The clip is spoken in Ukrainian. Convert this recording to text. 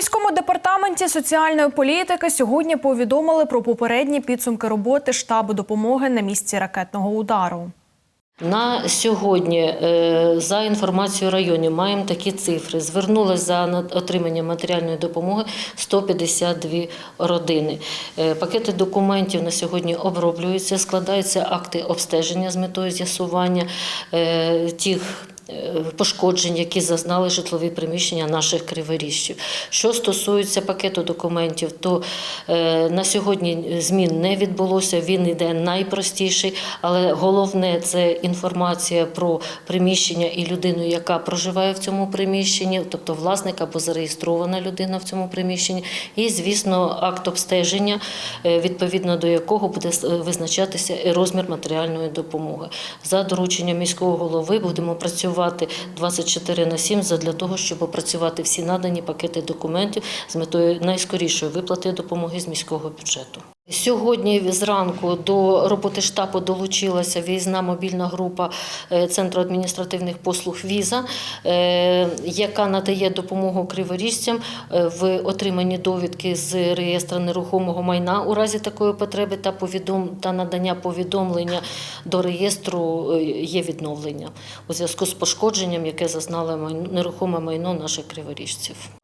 міському департаменті соціальної політики сьогодні повідомили про попередні підсумки роботи штабу допомоги на місці ракетного удару. На сьогодні, е, за інформацією районів, маємо такі цифри. Звернулися за отримання матеріальної допомоги 152 родини. Е, Пакети документів на сьогодні оброблюються, складаються акти обстеження з метою з'ясування е, тих. Е, Пошкоджень, які зазнали житлові приміщення наших криворіжців. Що стосується пакету документів, то е, на сьогодні змін не відбулося. Він йде найпростіший, але головне це інформація про приміщення і людину, яка проживає в цьому приміщенні, тобто власник або зареєстрована людина в цьому приміщенні. І, звісно, акт обстеження, е, відповідно до якого буде визначатися розмір матеріальної допомоги. За дорученням міського голови будемо працювати 24 на 7 для того, щоб опрацювати всі надані пакети документів з метою найскорішої виплати допомоги з міського бюджету. Сьогодні зранку до роботи штабу долучилася виїзна мобільна група е, Центру адміністративних послуг Віза, е, яка надає допомогу криворіжцям е, в отриманні довідки з реєстру нерухомого майна у разі такої потреби та повідом та надання повідомлення до реєстру є відновлення у зв'язку з пошкодженням, яке зазнало нерухоме майно наших криворіжців.